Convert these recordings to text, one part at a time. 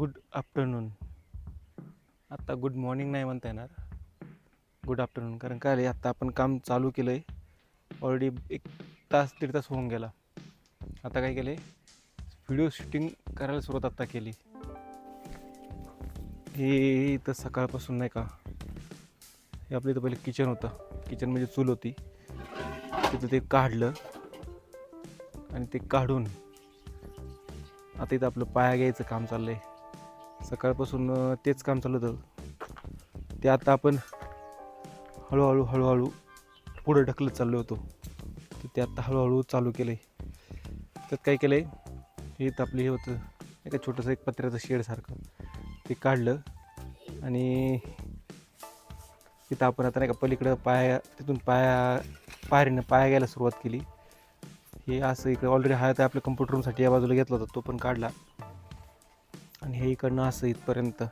Good afternoon. आत्ता good morning नाही म्हणता येणार. गुड आफ्टरनून कारण काय आत्ता आपण काम चालू केलं आहे ऑलरेडी एक तास दीड तास होऊन गेला. आता काय केलं आहे व्हिडिओ शूटिंग करायला सुरुवात आत्ता केली. हे इथं सकाळपासून नाही का हे आपलं इथं पहिले किचन होतं. किचन म्हणजे चूल होती. तिथं ते काढलं आणि ते काढून आता इथं आपलं पाया घ्यायचं काम चाललं आहे सकाळपासून तेच काम चालू होतं. ते आता आपण हळूहळू हळूहळू पुढं ढकलत चाललो होतो. तर ते आता हळूहळू चालू केलं आहे त्यात काय केलं आहे हे इथं आपलं हे होतं. नाही का छोटंसं एक पत्र्याचं शेडसारखं ते काढलं आणि तिथं आपण आता नाही का पलीकडं पाया तिथून पाया पायरीनं पाया घ्यायला सुरुवात केली. हे असं इकडे ऑलरेडी हा तर आपल्या कम्प्युटर रूमसाठी या बाजूला घेतला होता तो पण काढला. आणि हे इकडनं असं इथपर्यंत.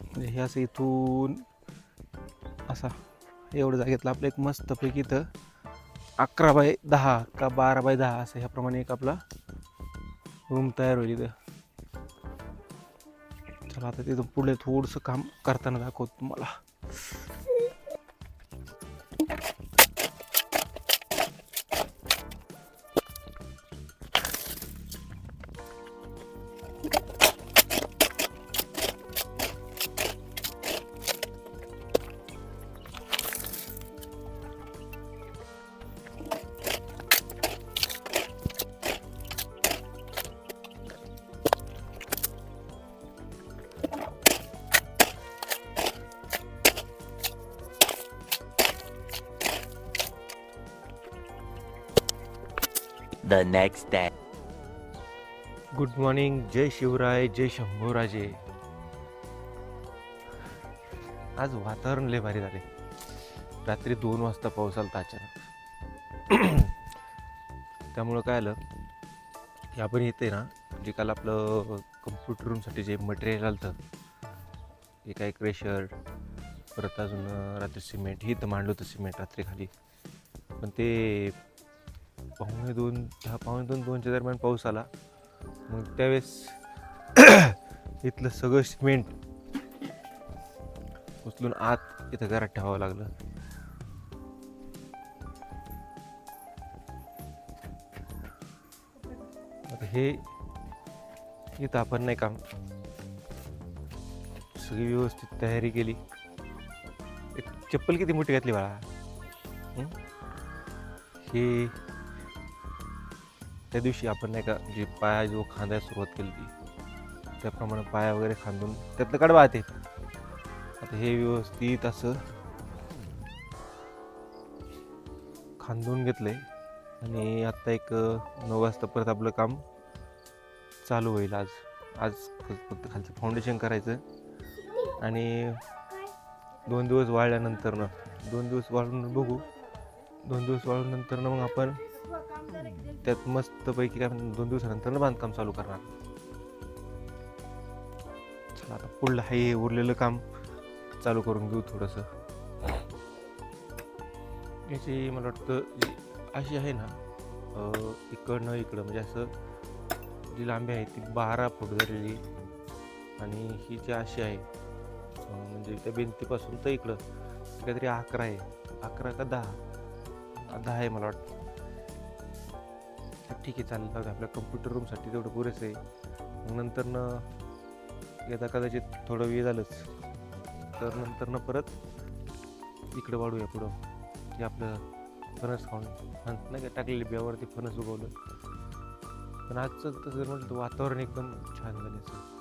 म्हणजे हे असं इथून असा एवढं जागेतलं आपलं एक मस्तपैकी इथं अकरा बाय दहा का बारा बाय दहा असं ह्याप्रमाणे एक आपला रूम तयार होईल इथं. चला आता तिथं पुढे थोडंसं काम करताना दाखवतो तुम्हाला. The next day. Good morning जय शिवराय जय शंभूराजे आज वातावरण लय भारी झाले रात्री दोन वाजता पाऊस आला अचानक. त्यामुळं काय आलं की आपण येते ना जे काल आपलं कम्प्युटर रूमसाठी जे मटेरियल आलं होतं हे काय क्रेशर परत अजून रात्री सिमेंट ही तर मांडलं होतं सिमेंट रात्री खाली. पण ते पावणे दोन दहा पावणे दोन दोनच्या दरम्यान पाऊस आला. मग त्यावेळेस इथलं सगळं सिमेंट उचलून आत इथं घरात ठेवावं लागलं. हे इथं आपण नाही काम सगळी व्यवस्थित तयारी केली. एक चप्पल किती मोठी घातली बाळा? हे त्या दिवशी आपण नाही का जे पाया जो खांदायला सुरुवात केली ती त्याप्रमाणे पाया वगैरे खांदून त्यातलं कडवा येते आता हे व्यवस्थित असं खांदून घेतलंय आणि आत्ता एक नऊ वाजता परत आपलं काम चालू होईल आज. आज फक्त खालचं फाउंडेशन करायचं आणि दोन दिवस वाळल्यानंतर ना दोन दिवस वाळून बघू. दोन दिवस वाळून नंतर मग आपण त्यात मस्तपैकी काय म्हणतात दोन दिवसानंतर बांधकाम चालू करणार. चला आता पुढलं हे उरलेलं काम चालू करून घेऊ थोडंसं. याची मला वाटतं अशी आहे ना इकडनं इकडं म्हणजे असं जी लांबी आहे ती बारा फूट झालेली. आणि ही जी अशी आहे म्हणजे त्या भिंतीपासून तर इकडं काहीतरी अकरा आहे. अकरा का दहा? दहा आहे मला वाटतं. ठीक आहे चालेल. जाऊ दे. आपल्या कम्प्युटर रूमसाठी तेवढं पुरेसं आहे. मग नंतरनं येता कदाचित थोडं वेळ झालंच. तर नंतरनं परत इकडं वाढूया पुढं. की आपलं फणस खाऊन. फणस नाही का टाकलेले बियावरती फणस उगवलं. पण आजचं तसं म्हटलं तर वातावरण एकदम छान झालं असं.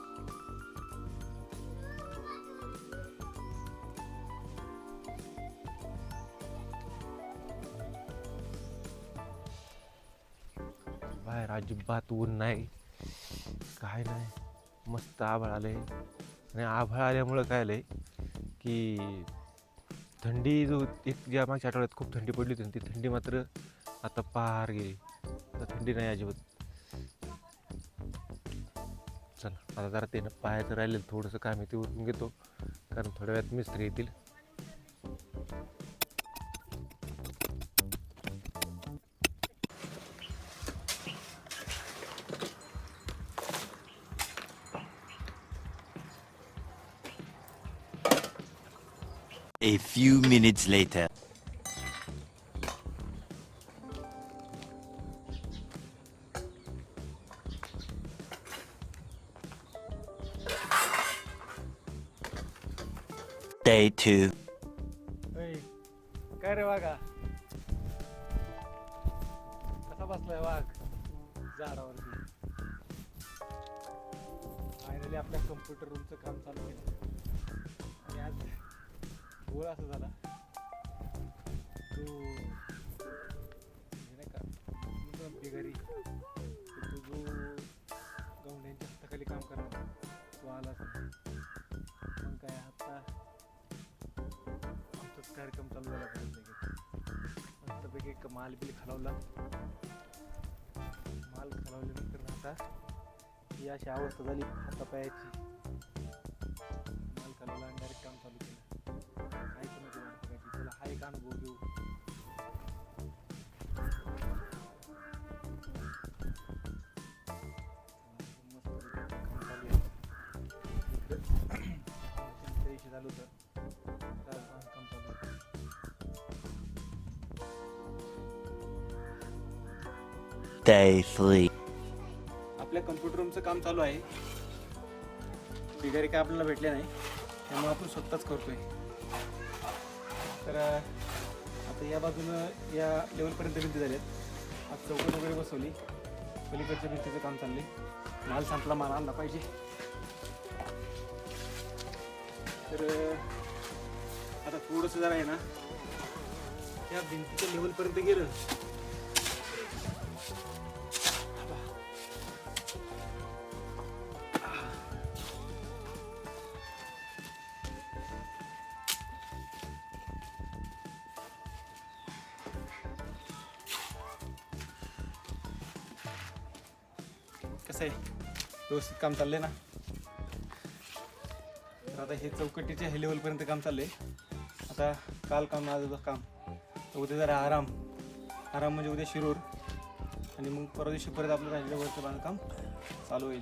अजिबात ऊन नाही. काय नाही. मस्त आभाळ आले आणि आभाळ आल्यामुळं काय आलंय की थंडी जो एक ज्या मागच्या आठवड्यात खूप थंडी पडली होती ती थंडी मात्र आता पार गेली. आता थंडी नाही अजिबात. चला आता जरा ते पायाचं राहिलेलं थोडंसं काम आहे ते उरकून घेतो. कारण थोड्या वेळात मिस्त्री येतील. A few minutes later. Day 2. काय रे वाघा कसा बसलाय वाघ झाडावरती फायनली आपल्या कम्प्युटर रूमचं काम चालू केलं आणि आज गोळा असा झाला. तो हे नाही का म्हणतो ना बिगारी तो जो गवंड्यांच्या हाताखाली काम करणार तो आला पण काय आता आमचाच कार्यक्रम चालू झाला पाहिजे मस्तपैकी एक माल बिल खालावला. माल खालावल्यानंतर आता ही अशी अवस्था झाली हातापायाची. माल खालावला आणि डायरेक्ट काम चालू केलं. काय पण नको वाटतं काय हा एक अनुभव घेऊ झालं होतं चालू Day 3. आपल्या कम्प्युटर रूमचं काम चालू आहे बिगारी काय आपल्याला भेटले नाही त्यामुळे आपण स्वतःच करतोय तर आता या बाजूनं या लेवलपर्यंत भिंती झाल्यात आज चौकट वगैरे बसवली. पलीकडच्या भिंतीचं काम चाललंय. माल संपला माल आणला पाहिजे. तर आता थोडंसं जरा आहे ना त्या भिंतीच्या लेवलपर्यंत गेलं. कसं आहे? व्यवस्थित काम चाललंय ना? तर आता हे चौकटीच्या हे लेवलपर्यंत काम चाललंय. आता काल काम आज काम. तर उद्या जरा आराम. आराम म्हणजे उद्या शिरूर. आणि मग परवा दिवशी परत आपलं राहिलेलं वरचं बांधकाम चालू होईल.